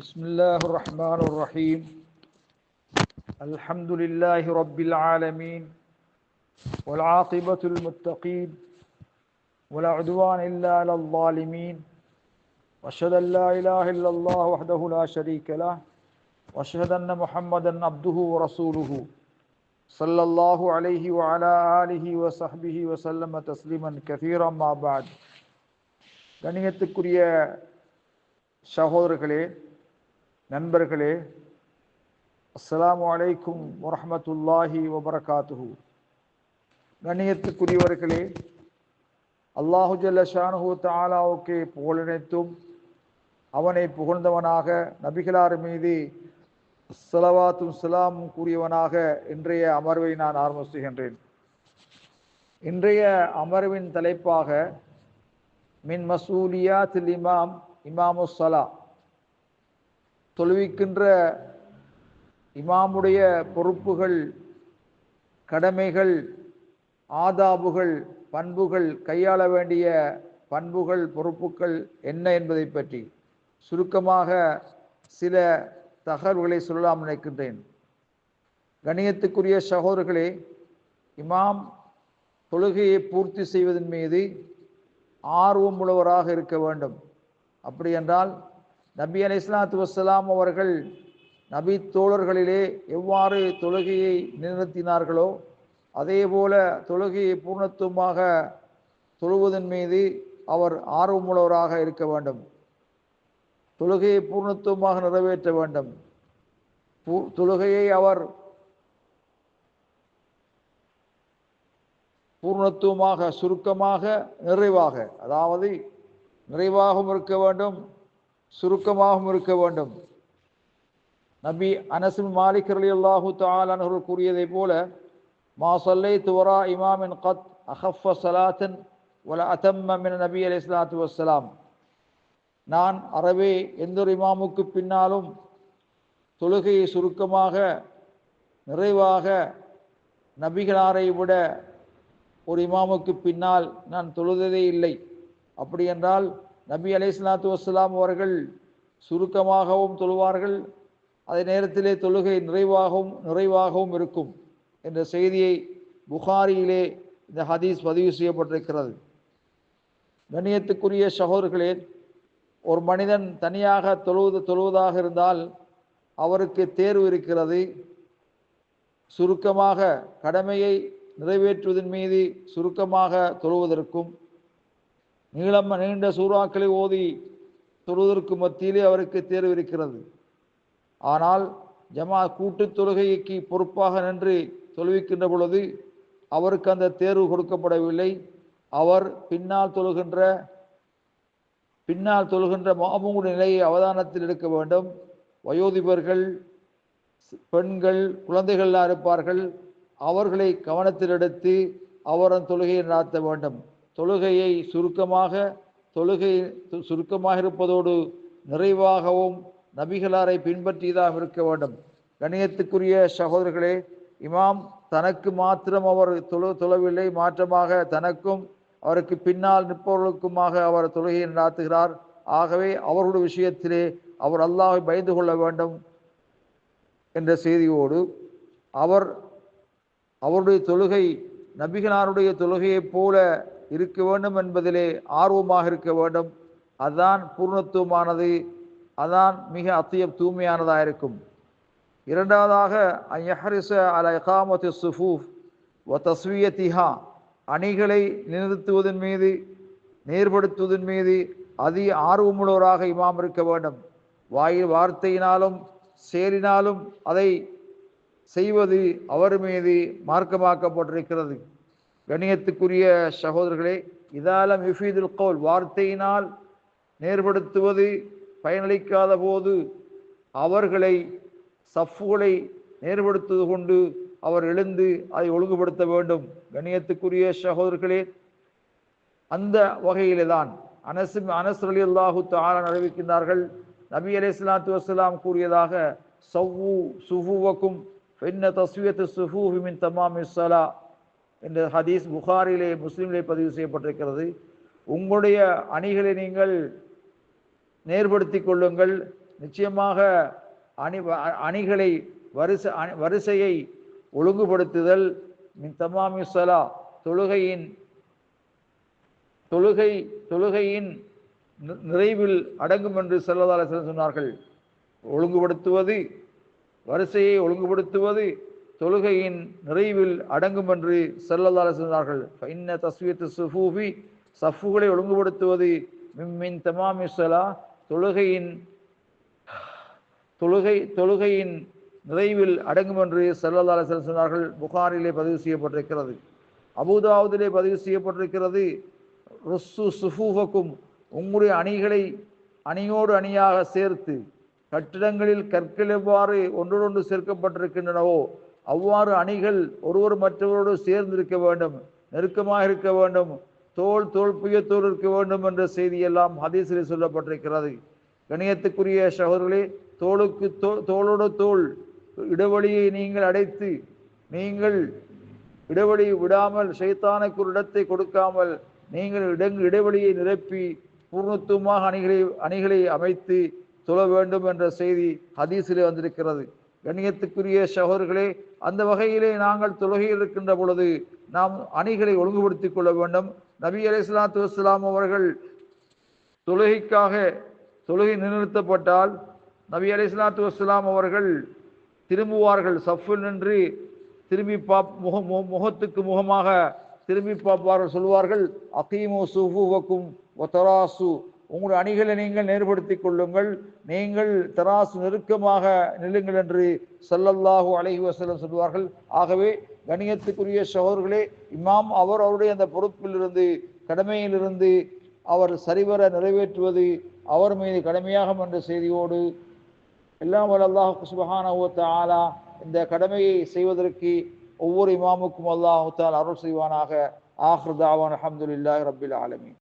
بسم الله الرحمن الرحيم. الحمد لله رب العالمين والعاقبة المتقين ولا عدوان إلا على الظالمين. وأشهد أن لا إله إلا الله وحده لا شريك له. وأشهد أن محمدا عبده ورسوله صلى الله عليه وعلى آله وصحبه وسلم تسليما كثيرا ما بعد. கணியத்துக்குரிய சகோதரர்களே நண்பர்களே அஸ்லாம் அலைக்கும் வரமத்துல்லாஹி வபரகாத்துஹு. கண்ணியத்துக்குரியவர்களே அல்லாஹு ஜல்ல ஷானுஹு தாலாவுக்கு புகழினைத்தும் அவனை புகழ்ந்தவனாக நபிகளார் மீது சலவாத்தும் சலாமும் கூறியவனாக இன்றைய அமர்வை நான் ஆரம்பிச்சுகின்றேன். இன்றைய அமர்வின் தலைப்பாக மின் மசூலியாத் இமாம் இமாமு சலா. தொழுவிக்கின்ற இமாமுடைய பொறுப்புகள் கடமைகள் ஆதாபுகள் பண்புகள் கையாள வேண்டிய பண்புகள் பொறுப்புகள் என்ன என்பதை பற்றி சுருக்கமாக சில தகவல்களை சொல்லலாம் நினைக்கின்றேன். கணியத்துக்குரிய சகோதரர்களே இமாம் தொழுகையை பூர்த்தி செய்வதன் மீது ஆர்வம் உள்ளவராக இருக்க வேண்டும். அப்படி என்றால் நபி அலி இஸ்லாத்து வசலாம் அவர்கள் நபி தோழர்களிலே எவ்வாறு தொழுகையை நிறுத்தினார்களோ அதே போல தொழுகையை பூர்ணத்துவமாக தொழுவதன் மீது அவர் ஆர்வமுள்ளவராக இருக்க வேண்டும். தொழுகையை பூர்ணத்துவமாக நிறைவேற்ற வேண்டும். தொழுகையை அவர் பூர்ணத்துவமாக சுருக்கமாக நிறைவாக அதாவது நிறைவாகவும் இருக்க வேண்டும். சுருக்கமாகவும் இருக்க வேண்டும். நபி அனசின் மாலிக் அலி அல்லாஹு தாலானவர்கள் கூறியதை போல மா சொல்லை துவரா இமாமின் கத் அஹஃப சலாத்தன் வல அதம்ம நபி அலி இஸ்லாத்து வசலாம் நான் அறவே எந்த ஒரு இமாமுக்கு பின்னாலும் தொழுகையை சுருக்கமாக நிறைவாக நபிகளாரை விட ஒரு இமாமுக்கு பின்னால் நான் தொழுததே இல்லை. அப்படி என்றால் நபி அலை இஸ்லாத்து வஸ்லாம் அவர்கள் சுருக்கமாகவும் தொழுவார்கள் அதே நேரத்திலே தொழுகை நிறைவாகவும் நிறைவாகவும் இருக்கும் என்ற செய்தியை புகாரியிலே இந்த ஹதீஸ் பதிவு செய்யப்பட்டிருக்கிறது. கண்ணியத்துக்குரிய சகோதரர்களே ஒரு மனிதன் தனியாக தொழுவது தொழுவதாக இருந்தால் அவருக்கு தேர்வு இருக்கிறது. சுருக்கமாக கடமையை நிறைவேற்றுவதன் மீது சுருக்கமாக தொழுவதற்கும் நீளம் நீண்ட சூறாக்களை ஓதி தொழுவதற்கு மத்தியிலே அவருக்கு தேர்வு இருக்கிறது. ஆனால் ஜமா கூட்டு தொழுகைக்கு பொறுப்பாக நின்று தொழுவிக்கின்ற பொழுது அவருக்கு அந்த தேர்வு கொடுக்கப்படவில்லை. அவர் பின்னால் தொழுகின்ற பின்னால் தொழுகின்ற மாமூடு நிலையை அவதானத்தில் எடுக்க வேண்டும். வயோதிபர்கள் பெண்கள் குழந்தைகள்லாம் இருப்பார்கள். அவர்களை கவனத்தில் எடுத்து அவரன் தொழுகையை நடத்த வேண்டும். தொழுகையை சுருக்கமாக தொழுகை சுருக்கமாக இருப்பதோடு நிறைவாகவும் நபிகளாரை பின்பற்றியதாக இருக்க வேண்டும். கணியத்துக்குரிய சகோதரர்களே இமாம் தனக்கு மாத்திரம் அவர் தொழு தொழவில்லை. மாற்றமாக தனக்கும் அவருக்கு பின்னால் நிற்பவர்களுக்குமாக அவர் தொழுகையை நடத்துகிறார். ஆகவே அவர்களுடைய விஷயத்திலே அவர் அல்லாவை பயந்து கொள்ள வேண்டும் என்ற செய்தியோடு அவர் அவருடைய தொழுகை நபிகளாருடைய தொழுகையைப் போல இருக்க வேண்டும் என்பதிலே ஆர்வமாக இருக்க வேண்டும். அதுதான் பூர்ணத்துவமானது. அதான் மிக அத்திய தூய்மையானதாக இருக்கும். இரண்டாவதாக ஐஹரிச அல இகாமத்து சுஃபூஃப் ஒ தஸ்வியத்திஹா. அணிகளை நிறுத்துவதன் மீது நேர்படுத்துவதன் மீது அதி ஆர்வமுள்ளவராக இமாம் இருக்க வேண்டும். வாயில் வார்த்தையினாலும் சேரினாலும் அதை செய்வது அவர் மீது மார்க்கமாக்கப்பட்டிருக்கிறது. கணியத்துக்குரிய சகோதரர்களே இதாலம் யுஃபீதுல் கவுல் வார்த்தையினால் நேர்படுத்துவது பயனளிக்காத போது அவர்களை சஃப்புகளை நேர்படுத்துவது கொண்டு அவர் எழுந்து அதை ஒழுங்குபடுத்த வேண்டும். கணியத்துக்குரிய சகோதரர்களே அந்த வகையிலே தான் அனசு அனஸ் அலி அல்லாஹு தாரன் அறிவிக்கின்றார்கள். நபி அலி இஸ்லாத்து வசலாம் கூறியதாக சவ்வு சுஃபுவக்கும் பெண்ண தஸ்வியத்து சுஹூஹிமின் தமாம் இஸ்ஸலா என்ற ஹதீஸ் புகாரிலே முஸ்லீமிலே பதிவு செய்யப்பட்டிருக்கிறது. உங்களுடைய அணிகளை நீங்கள் நேர்படுத்தி கொள்ளுங்கள். நிச்சயமாக அணி அணிகளை வரிசை அணி- வரிசையை ஒழுங்குபடுத்துதல் மின் தமாமி தொழுகையின் தொழுகை தொழுகையின் நிறைவில் அடங்கும் என்று செல்லதால சொன்னார்கள். ஒழுங்குபடுத்துவது வரிசையை ஒழுங்குபடுத்துவது தொழுகையின் நிறைவில் அடங்கும் என்று செல்லதால சொன்னார்கள். இன்ன தஸ்வீத்து சுஃபூஃபி சஃபுகளை ஒழுங்குபடுத்துவது மிம்மின் தமாமி ஸலா தொழுகையின் தொழுகை தொழுகையின் நிறைவில் அடங்கும் என்று செல்லல்லால சொன்னார்கள். புகாரிலே பதிவு செய்யப்பட்டிருக்கிறது. அபுதாவுதிலே பதிவு செய்யப்பட்டிருக்கிறது. ருஸ்ஸு சுஃபூஃபக்கும் உங்களுடைய அணிகளை அணியோடு அணியாக சேர்த்து கட்டிடங்களில் கற்கள் எவ்வாறு ஒன்றோடொன்று சேர்க்கப்பட்டிருக்கின்றனவோ அவ்வாறு அணிகள் ஒருவர் மற்றவரோடு சேர்ந்திருக்க வேண்டும் நெருக்கமாக இருக்க வேண்டும் தோல் தோல் புயத்தோடு இருக்க வேண்டும் என்ற செய்தியெல்லாம் ஹதீஸில் சொல்லப்பட்டிருக்கிறது. கணியத்துக்குரிய சகோதரர்களே தோளுக்கு தோ தோளோட தோல் இடைவெளியை நீங்கள் அடைத்து நீங்கள் இடைவெளி விடாமல் சைத்தானுக்கு ஒரு இடத்தை கொடுக்காமல் நீங்கள் இடங் இடைவெளியை நிரப்பி பூர்ணத்துவமாக அணிகளை அணிகளை அமைத்து சொல்ல வேண்டும் என்ற செய்தி ஹதீஸிலே வந்திருக்கிறது. கண்ணியத்துக்குரிய சகோதரர்களே அந்த வகையிலே நாங்கள் தொழுகையில் இருக்கின்ற பொழுது நாம் அணிகளை ஒழுங்குபடுத்திக் கொள்ள வேண்டும். நபி அலைஹிஸ்ஸலாத்து வஸ்லாம் அவர்கள் தொழுகைக்காக தொழுகை நிறுத்தப்பட்டால் நபி அலைஹிஸ்ஸலாத்து வஸ்லாம் அவர்கள் திரும்புவார்கள். சஃபில் நின்று திரும்பி பாப் முக மு- முகத்துக்கு முகமாக திரும்பி பார்ப்பார்கள். சொல்வார்கள் அகீமு சுஃபுவக்கும் ஒத்தராசு உங்களுடைய அணிகளை நீங்கள் நேர்படுத்திக் கொள்ளுங்கள். நீங்கள் தராசு நெருக்கமாக நில்லுங்கள் என்று ஸல்லல்லாஹு அலைஹி வசலம் சொல்வார்கள். ஆகவே கணியத்துக்குரிய சகோதரர்களே இமாம் அவர் அவருடைய அந்த பொறுப்பிலிருந்து கடமையிலிருந்து அவர் சரிவர நிறைவேற்றுவது அவர் மீது கடமையாகும் என்ற செய்தியோடு எல்லாம் வல்ல அல்லாஹ் சுபஹானஹு ஆலா இந்த கடமையை செய்வதற்கு ஒவ்வொரு இமாமுக்கும் அல்லாஹ் அருள் செய்வானாக. ஆஹிர் அஹமதுல்லாஹ் ரபில் ஆலமி